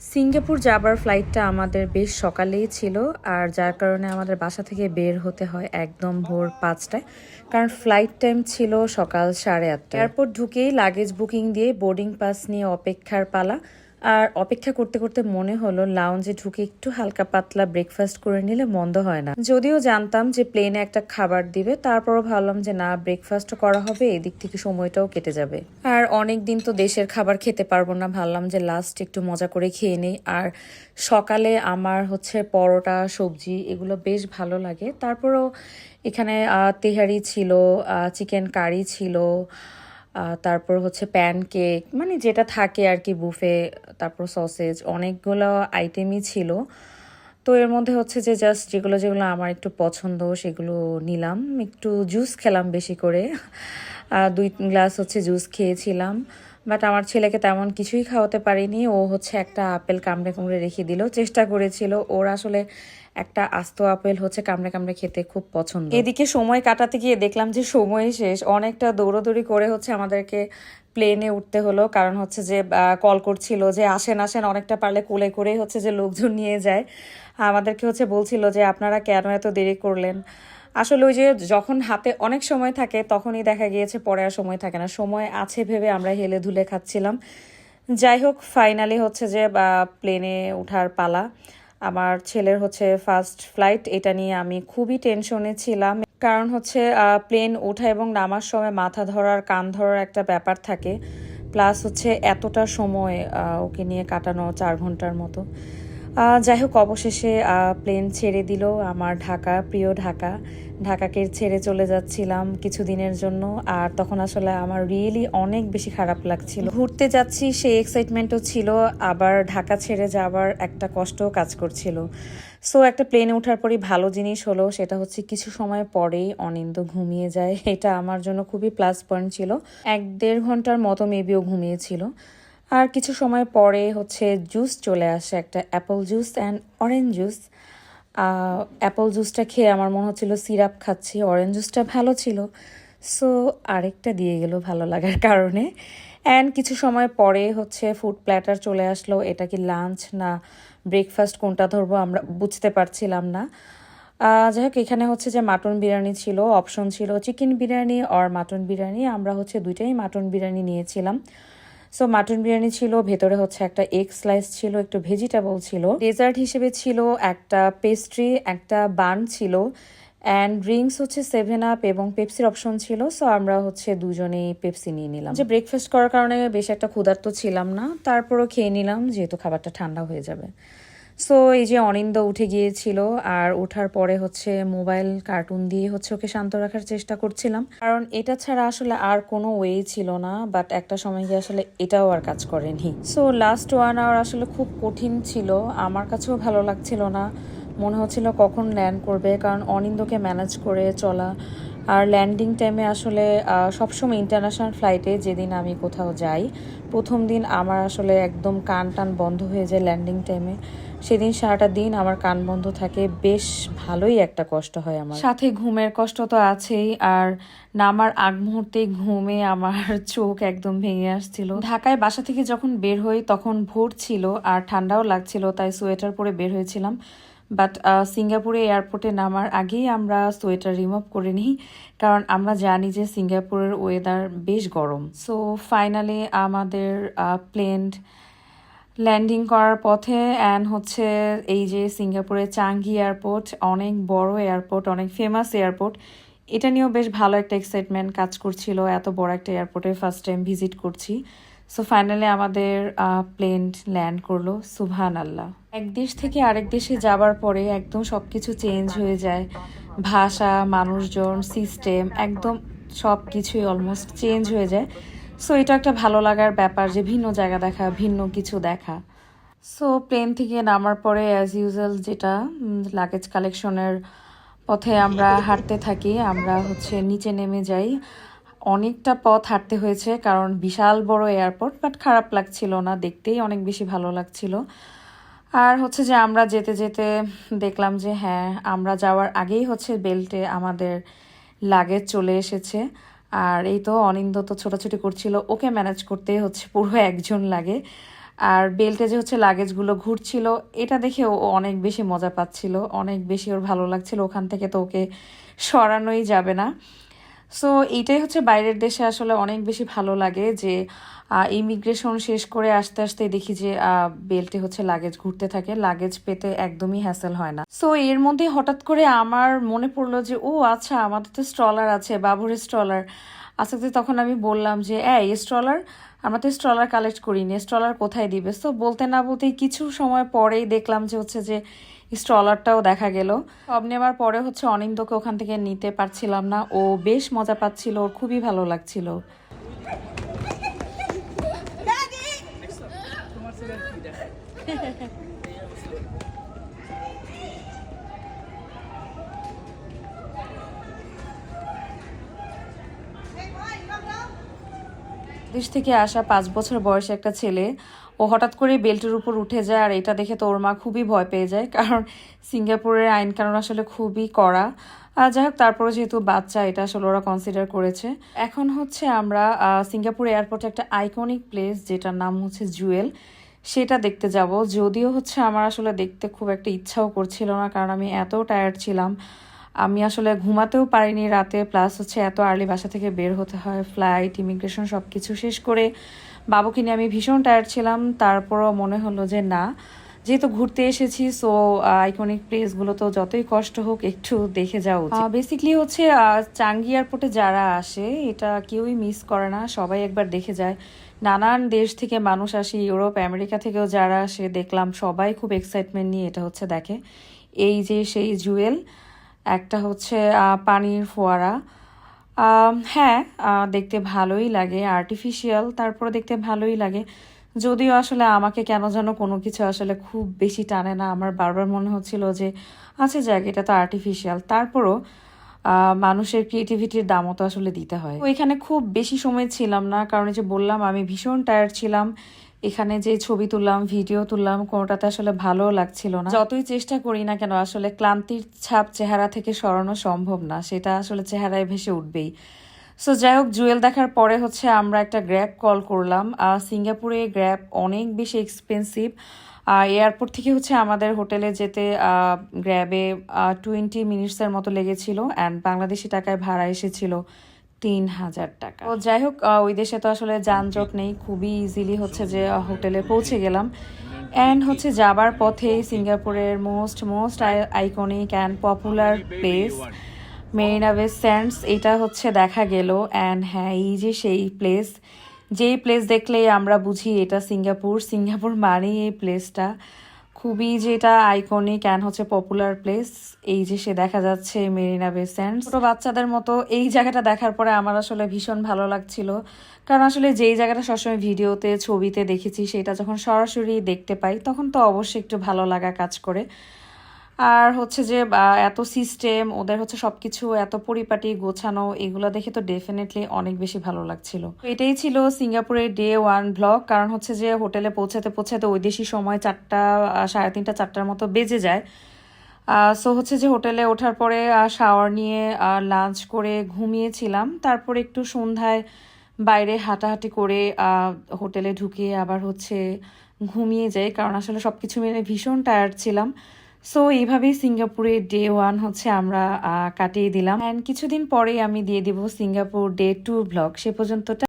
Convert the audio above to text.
Singapore যাবার ফ্লাইটটা আমাদের বেশ সকালেই ছিল আর যার কারণে আমাদের বাসা থেকে বের হতে হয় একদম ভোর পাঁচটায়। কারণ ফ্লাইট টাইম ছিল সকাল সাড়ে আটটা এয়ারপোর্ট ঢুকেই লাগেজ বুকিং দিয়ে বোর্ডিং পাস নিয়ে অপেক্ষার পালা। আর অপেক্ষা করতে করতে মনে হলো লাউঞ্জে ঢুকে একটু হালকা পাতলা ব্রেকফাস্ট করে নিলে মন্দ হয় না। যদিও জানতাম যে প্লেনে একটা খাবার দিবে, তারপরও ভাবলাম যে না ব্রেকফাস্ট করা হবে, এদিক থেকে সময়টাও কেটে যাবে। আর অনেক দিন তো দেশের খাবার খেতে পারব না, ভাবলাম যে লাস্ট একটু মজা করে খেয়ে নেই। আর সকালে আমার হচ্ছে পরোটা, সবজি, এগুলো বেশ ভালো লাগে। তারপরও এখানে তেহারি ছিল চিকেন কারি ছিল তারপর হচ্ছে প্যান কেক মানে যেটা থাকে আর কি বুফে, তারপর সসেজ, অনেকগুলো আইটেমই ছিল। তো এর মধ্যে হচ্ছে যে জাস্ট যেগুলো যেগুলো আমার একটু পছন্দ, সেগুলো নিলাম। একটু জুস খেলাম বেশি করে। দুই গ্লাস হচ্ছে জুস খেয়েছিলাম। বাট আমার ছেলেকে তেমন কিছুই খাওয়াতে পারিনি। ও হচ্ছে একটা আপেল কামড়ে কামড়ে রেখে দিল। চেষ্টা করেছিল। ওর আসলে একটা আস্ত আপেল হচ্ছে কামড়ে কামড়ে খেতে খুব পছন্দ। এদিকে সময় কাটাতে গিয়ে দেখলাম যে সময় শেষ। অনেকটা দৌড়োদৌড়ি করে হচ্ছে আমাদেরকে প্লেনে উঠতে হলো। কারণ হচ্ছে যে কল করছিল যে, আসেন আসেন। অনেকটা পারলে কোলে করেই হচ্ছে যে লোকজন নিয়ে যায়। আমাদেরকে হচ্ছে বলছিল যে, আপনারা কেন এত দেরি করলেন? আসলে ওই যে যখন হাতে অনেক সময় থাকে, তখনই দেখা গিয়েছে পরে আর সময় থাকে না। সময় আছে ভেবে আমরা হেলে ধুলে খাচ্ছিলাম। যাই হোক ফাইনালি হচ্ছে যে প্লেনে ওঠার পালা। আমার ছেলের হচ্ছে ফার্স্ট ফ্লাইট এটা নিয়ে আমি খুবই টেনশনে ছিলাম। কারণ হচ্ছে প্লেন ওঠা এবং নামার সময় মাথা ধরার, কান ধরার একটা ব্যাপার থাকে। প্লাস হচ্ছে এতটা সময় ওকে নিয়ে কাটানো চার ঘণ্টার মতো। যাই হোক অবশেষে প্লেন ছেড়ে দিল আমার ঢাকা, প্রিয় ঢাকা। ঢাকাকে ছেড়ে চলে যাচ্ছিলাম কিছুদিনের জন্য আর তখন আসলে আমার রিয়েলি অনেক বেশি খারাপ লাগছিল। ঘুরতে যাচ্ছি, সেই এক্সাইটমেন্টও ছিল, আবার ঢাকা ছেড়ে যাওয়ার একটা কষ্টও কাজ করছিল। সো একটা প্লেনে ওঠার পরই ভালো জিনিস হলো, সেটা হচ্ছে কিছু সময় পরেই অনিন্দ ঘুমিয়ে যায়। এটা আমার জন্য খুবই প্লাস পয়েন্ট ছিল। এক দেড় ঘণ্টার মতো মেবিও ঘুমিয়েছিল। আর কিছু সময় পরে হচ্ছে জুস চলে আসে, একটা apple juice and orange juice apple জুসটা খেয়ে আমার মনে হচ্ছিল সিরাপ খাচ্ছি অরেঞ্জ জুসটা ভালো ছিল। সো আরেকটা দিয়ে গেল ভালো লাগার কারণে। অ্যান্ড কিছু সময় পরে হচ্ছে ফুড প্ল্যাটার চলে আসলো, এটা কি লাঞ্চ না ব্রেকফাস্ট কোনটা ধরবো আমরা বুঝতে পারছিলাম না। যাই হোক, এখানে হচ্ছে যে মাটন বিরিয়ানি ছিল অপশন ছিল চিকেন বিরিয়ানি আর মাটন বিরিয়ানি। আমরা হচ্ছে দুইটাই মাটন বিরিয়ানি নিয়েছিলাম। সো মাটন বিরিয়ানি ছিল, ভেতরে হচ্ছে একটা এগ স্লাইস ছিল, একটু ভেজিটেবল ছিল। ডেজার্ট হিসেবে ছিল একটা পেস্ট্রি একটা বান ছিল। অ্যান্ড ড্রিঙ্কস হচ্ছে সেভেন আপ এবং পেপসির অপশন ছিল। সো আমরা হচ্ছে দুজনেই পেপসি নিয়ে নিলাম। যে ব্রেকফাস্ট করার কারণে বেশ একটা ক্ষুধার্ত ছিলাম না। তারপরও খেয়ে নিলাম, যেহেতু খাবারটা ঠান্ডা হয়ে যাবে। সো এই যে অনিন্দ উঠে গিয়েছিল আর ওঠার পরে হচ্ছে মোবাইল, কার্টুন দিয়ে হচ্ছে ওকে শান্ত রাখার চেষ্টা করছিলাম। কারণ এটা ছাড়া আসলে আর কোনো ওয়ে ছিল না বাট একটা সময় গিয়ে আসলে এটাও আর কাজ করেনি। সো লাস্ট ওয়ান আওয়ার আসলে খুব কঠিন ছিল। আমার কাছেও ভালো লাগছিল না। মনে হচ্ছিল কখন ল্যান্ড করবে, কারণ অনিন্দকে ম্যানেজ করে চলা। আর ল্যান্ডিং টাইমে আসলে সবসময় ইন্টারন্যাশনাল ফ্লাইটে যেদিন আমি কোথাও যাই, প্রথম দিন আমার আসলে একদম কান টান বন্ধ হয়ে যায় ল্যান্ডিং টাইমে সেদিন সারাটা দিন আমার কান বন্ধ থাকে, বেশ ভালোই একটা কষ্ট হয় আমার। সাথে ঘুমের কষ্ট তো আছেই, আর নামার আগ মুহূর্তে ঘুমে আমার চোখ একদম ভেঙে আসছিল। ঢাকায় বাসা থেকে যখন বের হই তখন ভোর ছিল আর ঠান্ডাও লাগছিল, তাই সোয়েটার পরে বের হয়েছিলাম। বাট সিঙ্গাপুরে এয়ারপোর্টে নামার আগেই আমরা সোয়েটার রিমুভ করে নিই, কারণ আমরা জানি যে সিঙ্গাপুরের ওয়েদার বেশ গরম। সো ফাইনালি আমাদের প্লেন ল্যান্ডিং করার পথে অ্যান্ড হচ্ছে এই যে সিঙ্গাপুরের চাঙ্গি এয়ারপোর্ট অনেক বড় এয়ারপোর্ট অনেক ফেমাস এয়ারপোর্ট এটা নিয়েও বেশ ভালো একটা এক্সাইটমেন্ট কাজ করছিল। এত বড় একটা এয়ারপোর্টে ফার্স্ট টাইম ভিজিট করছি। সো ফাইনালি আমাদের প্লেন ল্যান্ড করল। সুভান আল্লাহ এক দেশ থেকে আরেক দেশে যাবার পরে একদম সব কিছু চেঞ্জ হয়ে যায়। ভাষা, মানুষজন সিস্টেম একদম সব কিছুই অলমোস্ট চেঞ্জ হয়ে যায়। সো এটা একটা ভালো লাগার ব্যাপার যে ভিন্ন জায়গা দেখা, ভিন্ন কিছু দেখা। সো প্লেন থেকে নামার পরে অ্যাজ ইউজুয়াল যেটা লাগেজ কালেকশনের পথে আমরা হাঁটতে থাকি, আমরা হচ্ছে নিচে নেমে যাই। অনেকটা পথ হাঁটতে হয়েছে, কারণ বিশাল বড় এয়ারপোর্ট বাট খারাপ লাগছিল না, দেখতেই অনেক বেশি ভালো লাগছিল। আর হচ্ছে যে আমরা যেতে যেতে দেখলাম যে হ্যাঁ আমরা যাওয়ার আগেই হচ্ছে বেল্টে আমাদের লাগেজ চলে এসেছে। আর এই তো অনিন্দ তো ছোটাছুটি করছিল, ওকে ম্যানেজ করতে হচ্ছে পুরো একজন লাগে। আর বেল্টে যে হচ্ছে লাগেজগুলো ঘুরছিল, এটা দেখে ও অনেক বেশি মজা পাচ্ছিল, অনেক বেশি ওর ভালো লাগছিল, ওখান থেকে তো ওকে সরানোই যাবে না। সো এইটাই হচ্ছে বাইরের দেশে আসলে অনেক বেশি ভালো লাগে যে ইমিগ্রেশন শেষ করে আসতে আসতে দেখি যে বেল্টে হচ্ছে লাগেজ ঘুরতে থাকে। লাগেজ পেতে একদমই হ্যাসেল হয় না। সো এর মধ্যে হঠাৎ করে আমার মনে পড়ল যে, ও আচ্ছা আমাদের তো স্ট্রলার আছে, বাবুর স্ট্রলার আস্তে তখন আমি বললাম যে, এই স্ট্রলার আমরা তো স্ট্রলার কালেক্ট করিনি। স্ট্রলার কোথায় দিবে? তো বলতে না বলতেই কিছু সময় পরেই দেখলাম যে, হচ্ছে যে স্ট্রলারটাও দেখা গেল। সব নেওয়ার পরে হচ্ছে অনিন্দকে ওখান থেকে নিতে পারছিলাম না। ও বেশ মজা পাচ্ছিল, ওর খুবই ভালো লাগছিল। দেশ থেকে আসা পাঁচ বছর বয়সে একটা ছেলে। ও হঠাৎ করে বেল্টের উপর উঠে যায় আর এটা দেখে তো ওর মা খুবই ভয় পেয়ে যায়, কারণ সিঙ্গাপুরের আইন কানুন আসলে খুবই কড়া। আর যাই হোক তারপরে যেহেতু বাচ্চা, এটা আসলে ওরা কনসিডার করেছে। এখন হচ্ছে আমরা সিঙ্গাপুর এয়ারপোর্টে একটা আইকনিক প্লেস যেটার নাম হচ্ছে জুয়েল, সেটা দেখতে যাব। যদিও হচ্ছে আমার আসলে দেখতে খুব একটা ইচ্ছাও করছিল না, কারণ আমি এত টায়ার্ড ছিলাম। আমি আসলে ঘুমাতেও পারিনি রাতে প্লাস হচ্ছে এত আর্লি বাসা থেকে বের হতে হয় ফ্লাইট ইমিগ্রেশন সব কিছু শেষ করে বাবুকে নিয়ে আমি ভীষণ টায়ার্ড ছিলাম। তারপরও মনে হলো যে না, যেহেতু ঘুরতে এসেছি সো আইকনিক প্লেসগুলো তো যতই কষ্ট হোক একটু দেখে উচিত। বেসিকলি হচ্ছে চাঙ্গি এয়ারপোর্টে যারা আসে, এটা কেউই মিস করে না, সবাই একবার দেখে যায়। নানান দেশ থেকে মানুষ আসে, ইউরোপ, আমেরিকা থেকেও যারা আসে, দেখলাম সবাই খুব এক্সাইটমেন্ট নিয়ে এটা হচ্ছে দেখে। এই যে সেই জুয়েল একটা হচ্ছে পানির ফোয়ারা। হ্যাঁ দেখতে ভালোই লাগে আর্টিফিশিয়াল তারপরে দেখতে ভালোই লাগে। যদিও আসলে আমাকে কেন যেন কোনো কিছু আসলে খুব বেশি টানে না। আমার বারবার মনে হচ্ছিল যে আচ্ছা যাক, এটা তো আর্টিফিশিয়াল তারপরও মানুষের ক্রিয়েটিভিটির দামও তো আসলে দিতে হয়। ওইখানে খুব বেশি সময় ছিলাম না, কারণ যে বললাম, আমি ভীষণ টায়ার্ড ছিলাম। এখানে যে ছবি তুললাম, ভিডিও তুললাম, কোনোটাতে আসলে ভালো লাগছিল না। যতই চেষ্টা করি না কেন, আসলে ক্লান্তির ছাপ চেহারা থেকে সরানো সম্ভব না। সেটা আসলে চেহারায় ভেসে উঠবেই। সো যাই হোক, জুয়েল দেখার পরে হচ্ছে আমরা একটা গ্র্যাব কল করলাম। আর সিঙ্গাপুরে গ্র্যাব অনেক বেশি এক্সপেন্সিভ এয়ারপোর্ট থেকে হচ্ছে আমাদের হোটেলে যেতে গ্র্যাবে টোয়েন্টি মিনিটসের মতো লেগেছিল। অ্যান্ড বাংলাদেশি টাকায় ভাড়া এসেছিল। তিন হাজার টাকা। তো যাই হোক ওই দেশে তো আসলে যানজট নেই, খুবই ইজিলি হচ্ছে যে হোটেলে পৌঁছে গেলাম। অ্যান্ড হচ্ছে যাবার পথে সিঙ্গাপুরের most most iconic and popular place Marina Bay Sands এটা হচ্ছে দেখা গেল। অ্যান্ড হ্যাঁ এই যে সেই প্লেস যেই প্লেস দেখলেই আমরা বুঝি এটা সিঙ্গাপুর। সিঙ্গাপুর মানেই এই প্লেসটা খুবই যেটা আইকনিক অ্যান্ড হচ্ছে পপুলার প্লেস এই যে সে দেখা যাচ্ছে মেরিনা বে স্যান্ড ছোটো বাচ্চাদের মতো, এই জায়গাটা দেখার পরে আমার আসলে ভীষণ ভালো লাগছিল। কারণ আসলে যেই জায়গাটা সবসময় ভিডিওতে, ছবিতে দেখেছি, সেটা যখন সরাসরি দেখতে পাই, তখন তো অবশ্যই একটু ভালো লাগা কাজ করে। আর হচ্ছে যে এত সিস্টেম ওদের হচ্ছে সবকিছু এত পরিপাটি গোছানো, এগুলো দেখে তো ডেফিনেটলি অনেক বেশি ভালো লাগছিল। এটাই ছিল সিঙ্গাপুরের ডে ওয়ান ব্লগ কারণ হচ্ছে যে, হোটেলে পৌঁছাতে পৌঁছাতে ওই দেশি সময় চারটা সাড়ে তিনটা, চারটার মতো বেজে যায়। সো হচ্ছে যে, হোটেলে ওঠার পরে শাওয়ার নিয়ে লাঞ্চ করে ঘুমিয়েছিলাম। তারপরে একটু সন্ধ্যায় বাইরে হাঁটাহাঁটি করে হোটেলে ঢুকে আবার হচ্ছে ঘুমিয়ে যাই, কারণ আসলে সব কিছু মিলে ভীষণ টায়ার্ড ছিলাম। সো এইভাবেই সিঙ্গাপুরে ডে ওয়ান হচ্ছে আমরা কাটিয়ে দিলাম। অ্যান্ড কিছুদিন পরেই আমি দিয়ে দিব সিঙ্গাপুর ডে টু ব্লগ সে পর্যন্ত